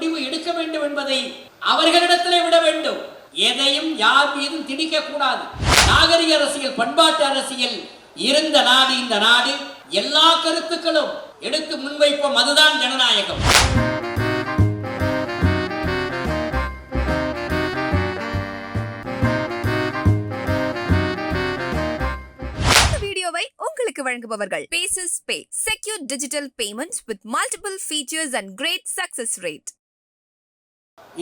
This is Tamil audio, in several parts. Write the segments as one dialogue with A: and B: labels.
A: முடிவு எடுக்க வேண்டும் என்பதை அவர்களிடத்திலே விட வேண்டும். எதையும் யார் மீதும் திணிக்க கூடாது நாகரிக அரசியல் பண்பாட்டு அரசியல் இருந்த நாடு இந்த நாடு எல்லா கருத்துக்களும் எடுத்து முன்வைப்போம். அதுதான் ஜனநாயகம்.
B: வீடியோவை உங்களுக்கு வழங்குபவர்கள் Paces Pay secure digital payments with multiple features and great success rate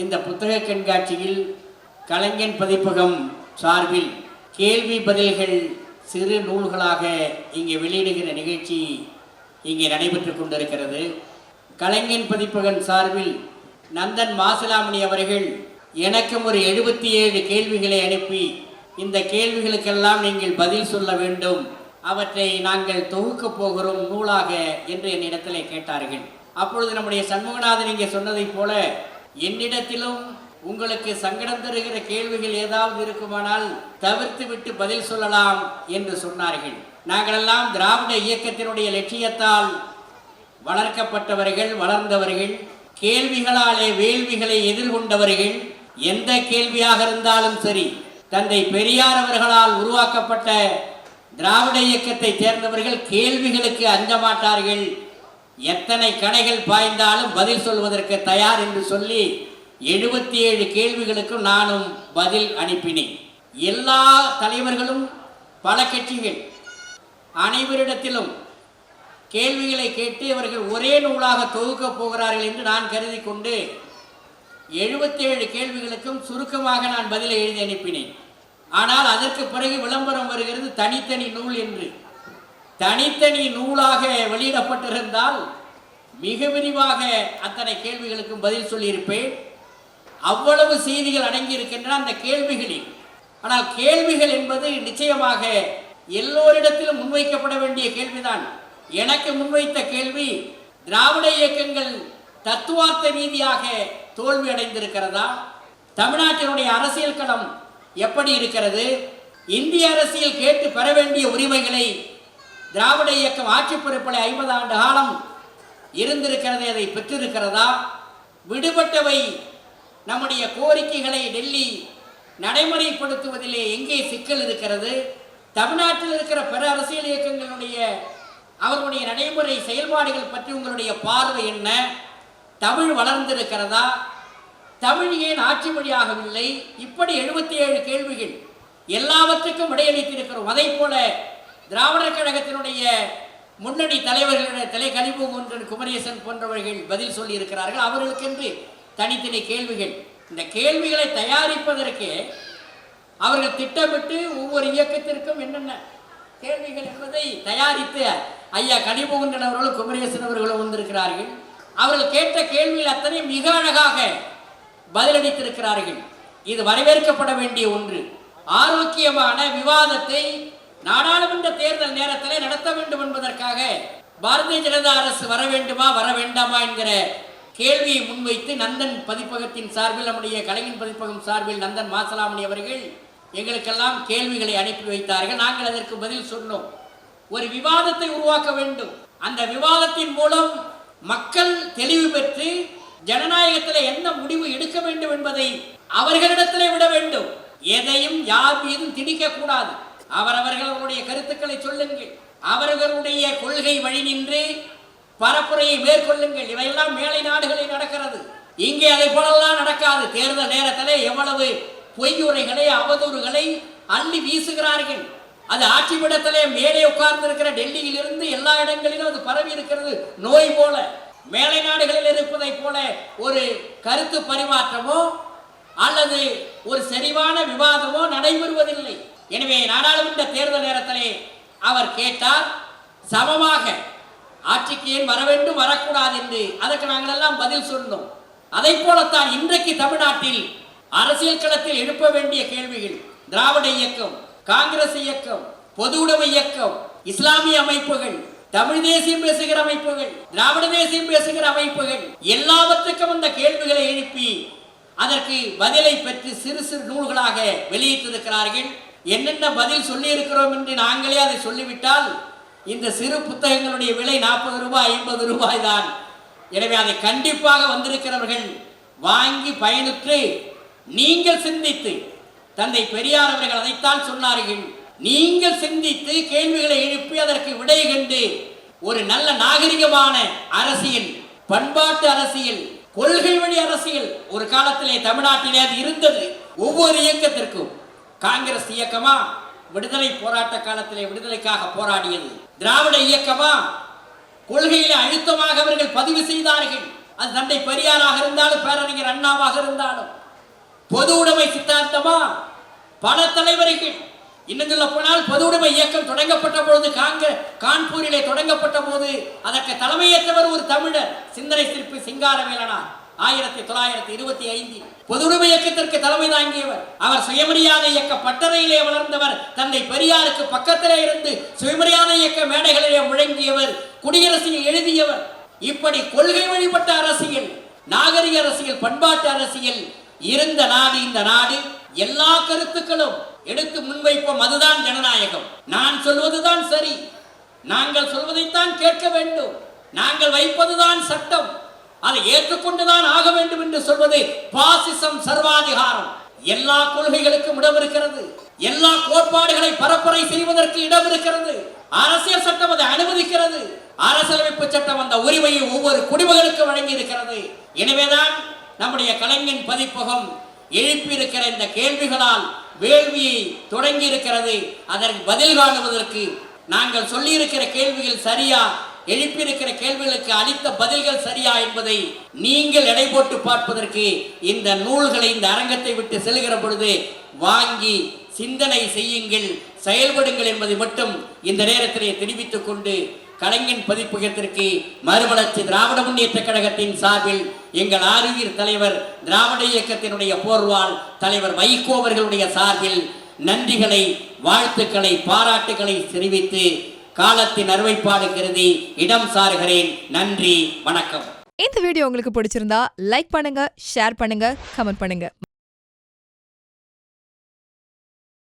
A: இந்த புத்தக கண்காட்சியில் கலைஞன் பதிப்பகம் சார்பில் கேள்வி பதில்கள் சிறு நூல்களாக இங்கே வெளியிடுகிற நிகழ்ச்சி இங்கே நடைபெற்று கொண்டிருக்கிறது. கலைஞன் பதிப்பகம் சார்பில் நந்தன் மாசிலாமணி அவர்கள் எனக்கும் ஒரு எழுபத்தி ஏழு கேள்விகளை அனுப்பி இந்த கேள்விகளுக்கெல்லாம் நீங்கள் பதில் சொல்ல வேண்டும். அவற்றை நாங்கள் தொகுக்கப் போகிறோம் நூலாக என்று என்னிடத்தில் கேட்டார்கள். அப்பொழுது நம்முடைய சண்முகநாதன் இங்கே சொன்னதைப் போல என்னிடத்திலும் உங்களுக்கு சங்கடம் தருகிற கேள்விகள் ஏதாவது இருக்குமானால் தவிர்த்து விட்டு பதில் சொல்லலாம் என்று சொன்னார்கள். நாங்களெல்லாம் திராவிட இயக்கத்தினுடைய லட்சியத்தால் வளர்க்கப்பட்டவர்கள் வளர்ந்தவர்கள் கேள்விகளாலே வேள்விகளை எதிர்கொண்டவர்கள் எந்த கேள்வியாக இருந்தாலும் சரி தந்தை பெரியார் அவர்களால் உருவாக்கப்பட்ட திராவிட இயக்கத்தை சேர்ந்தவர்கள் கேள்விகளுக்கு அஞ்ச மாட்டார்கள் எத்தனை கணைகள் பாய்ந்தாலும் பதில் சொல்வதற்கு தயார் என்று சொல்லி எழுபத்தி ஏழு கேள்விகளுக்கும் நானும் பதில் அனுப்பினேன். எல்லா தலைவர்களும் பல கட்சிகள் அனைவரிடத்திலும் கேள்விகளை கேட்டு அவர்கள் ஒரே நூலாக தொகுக்கப் போகிறார்கள் என்று நான் கருதி கொண்டு எழுபத்தி ஏழு கேள்விகளுக்கும் சுருக்கமாக நான் பதிலை எழுதி அனுப்பினேன். ஆனால் அதற்கு பிறகு விளம்பரம் வருகிறது தனித்தனி நூல் என்று. தனித்தனி நூலாக வெளியிடப்பட்டிருந்தால் மிக விரிவாக அத்தனை கேள்விகளுக்கும் பதில் சொல்லியிருப்பேன். அவ்வளவு செய்திகள் அடங்கியிருக்கின்றன அந்த கேள்விகளில். ஆனால் கேள்விகள் என்பது நிச்சயமாக எல்லோரிடத்திலும் முன்வைக்கப்பட வேண்டிய கேள்விதான். எனக்கு முன்வைத்த கேள்வி திராவிட இயக்கங்கள் தத்துவார்த்த ரீதியாக தோல்வி அடைந்திருக்கிறதா? தமிழ்நாட்டினுடைய அரசியல் களம் எப்படி இருக்கிறது? இந்திய அரசியல் கேட்டு பெற வேண்டிய உரிமைகளை திராவிட இயக்கம் ஆட்சி பொறுப்பில் ஐம்பது ஆண்டு காலம் இருந்திருக்கிறது அதை பெற்றிருக்கிறதா? விடுபட்டவை நம்முடைய கோரிக்கைகளை டெல்லி நடைமுறைப்படுத்துவதிலே எங்கே சிக்கல் இருக்கிறது? தமிழ்நாட்டில் இருக்கிற பிற அரசியல் இயக்கங்களுடைய அவர்களுடைய நடைமுறை செயல்பாடுகள் பற்றி உங்களுடைய பார்வை என்ன? தமிழ் வளர்ந்திருக்கிறதா? தமிழ் ஏன் ஆட்சி மொழியாகவில்லை? இப்படி எழுபத்தி ஏழு கேள்விகள் எல்லாவற்றுக்கும் விடையளித்திருக்கிறோம். அதை போல திராவிடர் கழகத்தினுடைய முன்னணி தலைவர்களுடைய தலை கலிபூகுன்றன் குமரேசன் போன்றவர்கள் பதில் சொல்லியிருக்கிறார்கள். அவர்களுக்கென்று தனித்தனி கேள்விகள். இந்த கேள்விகளை தயாரிப்பதற்கு அவர்கள் திட்டமிட்டு ஒவ்வொரு இயக்கத்திற்கும் என்னென்ன கேள்விகள் என்பதை தயாரித்து ஐயா கனிபுகுன்றன் அவர்களும் குமரேசன் அவர்களும் வந்திருக்கிறார்கள். அவர்கள் கேட்ட கேள்விகள் அத்தனை மிக அழகாக பதிலளித்திருக்கிறார்கள். இது வரவேற்கப்பட வேண்டிய ஒன்று. ஆரோக்கியமான விவாதத்தை நாடாளுமன்ற தேர்தல் நேரத்தில் நடத்த வேண்டும் என்பதற்காக பாரதிய ஜனதா அரசு வர வேண்டுமா வர வேண்டாமா என்கிற கேள்வியை முன்வைத்து நந்தன் பதிப்பகத்தின் சார்பில் நம்முடைய கலைஞன் பதிப்பகம் சார்பில் நந்தன் மாசலாமணி அவர்கள் எங்களுக்கெல்லாம் கேள்விகளை அனுப்பி வைத்தார்கள். நாங்கள் அதற்கு பதில் சொன்னோம். ஒரு விவாதத்தை உருவாக்க வேண்டும். அந்த விவாதத்தின் மூலம் மக்கள் தெளிவு பெற்று ஜனநாயகத்தில் என்ன முடிவு எடுக்க வேண்டும் என்பதை அவர்களிடத்திலே விட வேண்டும். எதையும் யார் மீதும் திணிக்க கூடாது. அவரவர்களுடைய கருத்துக்களை சொல்லுங்கள். அவர்களுடைய கொள்கை வழி நின்று பரப்புரையை மேற்கொள்ளுங்கள். இவையெல்லாம் மேலை நாடுகளில் நடக்கிறது. இங்கே அதை போலெல்லாம் நடக்காது. தேர்தல் நேரத்தில் எவ்வளவு பொய்யுரைகளை அவதூறுகளை அள்ளி வீசுகிறார்கள். அது ஆட்சிப்பிடத்திலே மேலே உட்கார்ந்து இருக்கிற டெல்லியில் இருந்து எல்லா இடங்களிலும் அது பரவி இருக்கிறது. நோய் போல. மேலை நாடுகளில் இருப்பதைப் போல ஒரு கருத்து பரிமாற்றமோ அல்லது ஒரு சரிவான விவாதமோ நடைபெறுவதில்லை. எனவே நாடாளுமன்ற தேர்தல் நேரத்திலே அவர் கேட்டார் சமமாக ஆட்சிக்கு ஏன் வர வேண்டும் வரக்கூடாது என்று. அதற்கு நாங்கள் எல்லாம் பதில் சொன்னோம். அதை போலத்தான் இன்றைக்கு தமிழ்நாட்டில் அரசியல் களத்தில் எழுப்ப வேண்டிய கேள்விகள் திராவிட இயக்கம் காங்கிரஸ் இயக்கம் பொது உடைமை இயக்கம் இஸ்லாமிய அமைப்புகள் தமிழ் தேசியம் பேசுகிற அமைப்புகள் திராவிட தேசியம் பேசுகிற அமைப்புகள் எல்லாவற்றுக்கும் அந்த கேள்விகளை எழுப்பி அதற்கு பதிலை பெற்று சிறு சிறு நூல்களாக வெளியிட்டிருக்கிறார்கள். என்னென்ன பதில் சொல்லி இருக்கிறோம் என்று நாங்களே அதை சொல்லிவிட்டால் இந்த சிறு புத்தகங்களுடைய விலை நாற்பது ரூபாய் ஐம்பது ரூபாய் தான். எனவே அதை கண்டிப்பாக வந்திருக்கிறவர்கள் வாங்கி பயனுற்று நீங்கள் சிந்தித்து தந்தை பெரியார் அவர்கள் அதைத்தான் சொன்னார்கள் நீங்கள் சிந்தித்து கேள்விகளை எழுப்பி அதற்கு விடை கண்டு ஒரு நல்ல நாகரிகமான அரசியல் பண்பாட்டு அரசியல் கொள்கை வழி அரசியல் ஒரு காலத்திலே தமிழ்நாட்டிலே அது இருந்தது. ஒவ்வொரு இயக்கத்திற்கும் காங்கிரஸ் இயக்கமா விடுதலை போராட்ட காலத்திலே விடுதலைக்காக போராடியது. திராவிட இயக்கமா கொள்கையில அழுத்தமாக அவர்கள் பதிவு செய்தார்கள். அது தந்தை பெரியாராக இருந்தாலும் பேரறிஞர் அண்ணாவாக இருந்தாலும். பொது உடைமை சித்தாந்தமா? பல தலைவர்கள். இன்னும் சொல்ல போனால் பொது உடைமை இயக்கம் தொடங்கப்பட்ட பொழுது காங்க கான்பூரிலே தொடங்கப்பட்ட போது அதற்கு தலைமையேற்றவர் ஒரு தமிழர் சிந்தனை சிற்பி சிங்காரவேலனார். ஆயிரத்தி தொள்ளாயிரத்தி இருபத்தி ஐந்தில் பொது இயக்கத்திற்கு தலைமை தாங்கியவர். அவர் சுயமரியாதை இயக்க பட்டறையிலே வளர்ந்தவர். தந்தை பெரியாருக்கு பக்கத்திலே இருந்து சுயமரியாதை இயக்க மேடைகளிலே முழங்கியவர். குடியரசில் எழுதியவர். இப்படி கொள்கை வழிபட்ட அரசியல் நாகரிக அரசியல் பண்பாட்டு அரசியல் இருந்த நாடு இந்த நாடு எல்லா கருத்துக்களும் எடுத்து முன்வைப்போம். அதுதான் ஜனநாயகம். நான் சொல்வதுதான் சரி. நாங்கள் சொல்வதைத்தான் கேட்க வேண்டும். நாங்கள் வைப்பதுதான் சட்டம். அதை ஏற்றுக்கொண்டுதான் ஆக வேண்டும் என்று சொல்வது பாசிசம் சர்வாதிகாரம். எல்லா கொள்கைகளுக்கும் இடம் இருக்கிறது. எல்லா கோட்பாடுகளை பரப்புரை செய்வதற்கு இடம் இருக்கிறது. அரசியல் சட்டம் அதை அனுமதிக்கிறது. அரசியலமைப்பு சட்டம் அந்த உரிமையை ஒவ்வொரு குடிமகனுக்கு வழங்கி இருக்கிறது எனவேதான் நம்முடைய கலைஞன் பதிப்பகம் எழுப்பியிருக்கிற இந்த கேள்விகளால் வேள்வியை தொடங்கி இருக்கிறது அதற்கு பதில் காணுவதற்கு நாங்கள் சொல்லியிருக்கிற கேள்விகள் சரியா எழுப்பியிருக்கிற கேள்விகளுக்கு அளித்த பதில்கள் சரியா என்பதை நீங்கள் எடை போட்டு பார்ப்பதற்கு இந்த நூல்களை இந்த அரங்கத்தை விட்டு செல்கிற பொழுது வாங்கி சிந்தனை செய்யுங்கள் செயல்படுங்கள் என்பதை மட்டும் இந்த நேரத்திலே தெரிவித்துக் கொண்டு கலைஞன் பதிப்பகத்திற்கு மறுமலர்ச்சி திராவிட முன்னேற்ற கழகத்தின் சார்பில் எங்கள் ஆரியர் தலைவர் திராவிட இயக்கத்தினுடைய போர்வால் தலைவர் வைகோ அவர்களுடைய சார்பில் நன்றிகளை வாழ்த்துக்களை பாராட்டுகளை தெரிவித்து காலத்தின் அறுவைப்பாடு கருதி இடம் சாருகிறேன் நன்றி வணக்கம்.
C: இந்த வீடியோ உங்களுக்கு பிடிச்சிருந்தா லைக் பண்ணுங்க ஷேர் பண்ணுங்க கமெண்ட் பண்ணுங்க.